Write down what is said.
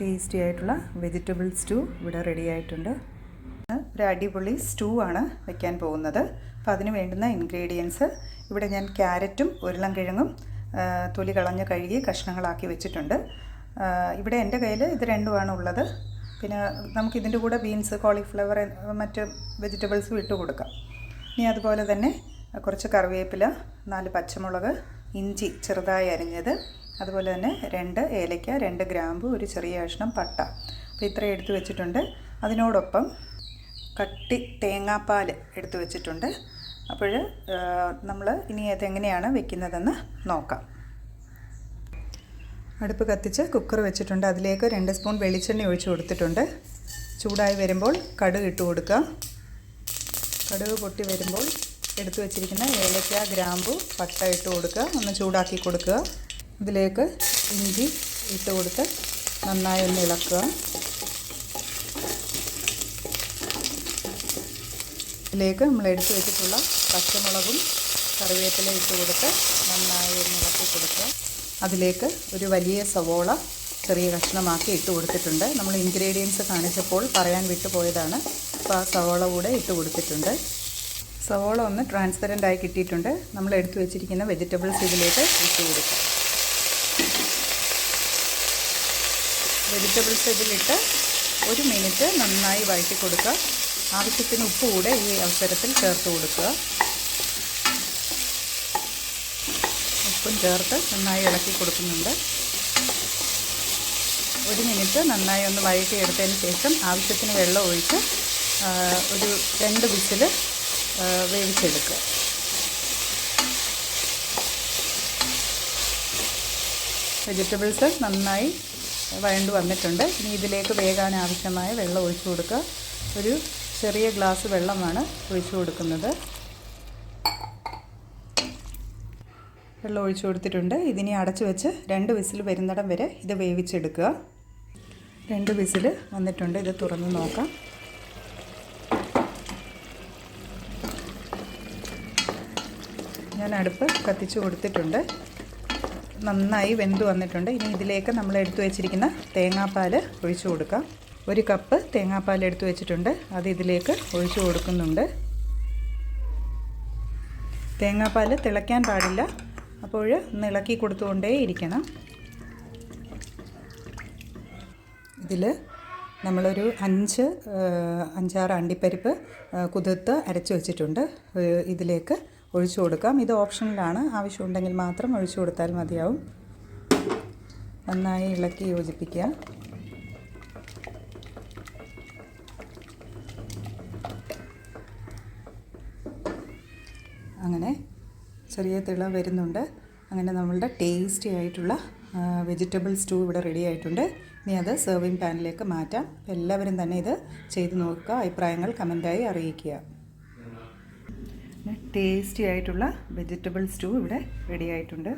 Tasty ആയിട്ടുള്ള vegetable stew ഇവിടെ ready ആയിട്ടുണ്ട്. ഒരു അടിപൊളി സ്റ്റൂ ആണ് വെക്കാൻ പോകുന്നത്. അപ്പോൾ അതിന് വേണ്ടുന്ന ഇൻഗ്രീഡിയൻസ് ഇവിടെ ഞാൻ ക്യാരറ്റും ഉരുളൻകിഴങ്ങും കിഴങ്ങും തൊലി കളഞ്ഞ് കഴുകി കഷ്ണങ്ങളാക്കി വെച്ചിട്ടുണ്ട്. ഇവിടെ എന്റെ കയ്യിൽ ഇത് രണ്ടുമാണ് ഉള്ളത്. പിന്നെ നമുക്ക് ഇതിന്റെ കൂടെ ബീൻസ് കോളിഫ്ലവർ മറ്റ് വെജിറ്റബിൾസും ഇട്ട് കൊടുക്കാം. ഇനി അതുപോലെ തന്നെ കുറച്ച് കറിവേപ്പില നാല് പച്ചമുളക് ഇഞ്ചി ചെറുതായി അരിഞ്ഞത് അതുപോലെ തന്നെ രണ്ട് ഏലയ്ക്ക രണ്ട് ഗ്രാമ്പു ഒരു ചെറിയ കഷ്ണം പട്ട. അപ്പോൾ ഇത്രയും എടുത്ത് വെച്ചിട്ടുണ്ട്. അതിനോടൊപ്പം കട്ടി തേങ്ങാപ്പാൽ എടുത്തു വെച്ചിട്ടുണ്ട്. അപ്പോൾ നമ്മൾ ഇനി അതെങ്ങനെയാണ് വെക്കുന്നതെന്ന് നോക്കാം. അടുപ്പ് കത്തിച്ച് കുക്കർ വെച്ചിട്ടുണ്ട്. അതിലേക്ക് രണ്ട് സ്പൂൺ വെളിച്ചെണ്ണ ഒഴിച്ചു കൊടുത്തിട്ടുണ്ട്. ചൂടായി വരുമ്പോൾ കടുക് ഇട്ട് കൊടുക്കുക. കടുക് പൊട്ടി വരുമ്പോൾ എടുത്തു വെച്ചിരിക്കുന്ന ഏലക്ക ഗ്രാമ്പു പട്ട ഇട്ട് കൊടുക്കുക. ഒന്ന് ചൂടാക്കി കൊടുക്കുക. ഇതിലേക്ക് ഇഞ്ചി ഇട്ട് കൊടുത്ത് നന്നായി ഒന്ന് ഇളക്കുക. ഇതിലേക്ക് നമ്മൾ എടുത്തു വെച്ചിട്ടുള്ള പച്ചമുളകും കറിവേപ്പില ഇട്ട് കൊടുത്ത് നന്നായി ഒന്ന് ഇളക്കി കൊടുക്കുക. അതിലേക്ക് ഒരു വലിയ സവോള ചെറിയ കഷ്ണമാക്കി ഇട്ട് കൊടുത്തിട്ടുണ്ട്. നമ്മൾ ഇൻഗ്രീഡിയൻസ് കാണിച്ചപ്പോൾ പറയാൻ വിട്ടുപോയതാണ് അപ്പോൾ ആ സവോള കൂടെ ഇട്ട് കൊടുത്തിട്ടുണ്ട്. സവോള ഒന്ന് ട്രാൻസ്പെറന്റ് ആയി കിട്ടിയിട്ടുണ്ട്. നമ്മൾ എടുത്തു വെച്ചിരിക്കുന്ന വെജിറ്റബിൾസ് ഇതിലേക്ക് ഇട്ട് കൊടുക്കുക വെജിറ്റബിൾസ് ഇതിലിട്ട് ഒരു മിനിറ്റ് നന്നായി വഴറ്റി കൊടുക്കുക. ആവശ്യത്തിന് ഉപ്പ് കൂടെ ഈ അവസരത്തിൽ ചേർത്ത് കൊടുക്കുക. ഉപ്പും ചേർത്ത് നന്നായി ഇളക്കി കൊടുക്കുന്നുണ്ട്. ഒരു മിനിറ്റ് നന്നായി ഒന്ന് വഴറ്റി വഴറ്റിയെടുത്തതിന് ശേഷം ആവശ്യത്തിന് വെള്ളം ഒഴിച്ച് ഒരു രണ്ട് വിസിൽ വേവിച്ചെടുക്കുക. വെജിറ്റബിൾസ് നന്നായി വഴണ്ടു വന്നിട്ടുണ്ട്. ഇനി ഇതിലേക്ക് വേകാൻ ആവശ്യമായ വെള്ളം ഒഴിച്ചു കൊടുക്കുക. ഒരു ചെറിയ ഗ്ലാസ് വെള്ളമാണ് ഒഴിച്ചു കൊടുക്കുന്നത്. വെള്ളം ഒഴിച്ചു കൊടുത്തിട്ടുണ്ട്. ഇതിനെ അടച്ചു വെച്ച് രണ്ട് വിസിൽ വരുന്നിടം വരെ ഇത് വേവിച്ചെടുക്കുക. രണ്ട് വിസിൽ വന്നിട്ടുണ്ട്. ഇത് തുറന്ന് നോക്കാം. ഞാൻ അടുപ്പ് കത്തിച്ചു കൊടുത്തിട്ടുണ്ട്. നന്നായി വെന്ത് വന്നിട്ടുണ്ട്. ഇനി ഇതിലേക്ക് നമ്മൾ എടുത്തു വെച്ചിരിക്കുന്ന തേങ്ങാപ്പാൽ ഒഴിച്ചു കൊടുക്കാം. ഒരു കപ്പ് തേങ്ങാപ്പാൽ എടുത്തു വെച്ചിട്ടുണ്ട്. അത് ഇതിലേക്ക് ഒഴിച്ചു കൊടുക്കുന്നുണ്ട്. തേങ്ങാപ്പാൽ തിളയ്ക്കാൻ പാടില്ല. അപ്പോൾ ഒന്ന് ഇളക്കി കൊടുത്തുകൊണ്ടേ ഇരിക്കണം. ഇതിൽ നമ്മളൊരു അഞ്ച് അഞ്ചാറ് അണ്ടിപ്പരിപ്പ് കുതിർത്ത് അരച്ചു വെച്ചിട്ടുണ്ട്. ഇതിലേക്ക് ഒഴിച്ചു കൊടുക്കാം. ഇത് ഓപ്ഷനിലാണ്. ആവശ്യമുണ്ടെങ്കിൽ മാത്രം ഒഴിച്ചു കൊടുത്താൽ മതിയാവും. നന്നായി ഇളക്കി യോജിപ്പിക്കുക. അങ്ങനെ ചെറിയ തിള വരുന്നുണ്ട്. അങ്ങനെ നമ്മളുടെ ടേസ്റ്റി ആയിട്ടുള്ള വെജിറ്റബിൾ സ്റ്റൂ ഇവിടെ റെഡി ആയിട്ടുണ്ട്. ഇനി അത് സെർവിങ് പാനിലേക്ക് മാറ്റാം. എല്ലാവരും തന്നെ ഇത് ചെയ്ത് നോക്കുക. അഭിപ്രായങ്ങൾ കമന്റായി അറിയിക്കുക. ടേസ്റ്റി ആയിട്ടുള്ള വെജിറ്റബിൾ സ്റ്റൂ ഇവിടെ റെഡി ആയിട്ടുണ്ട്.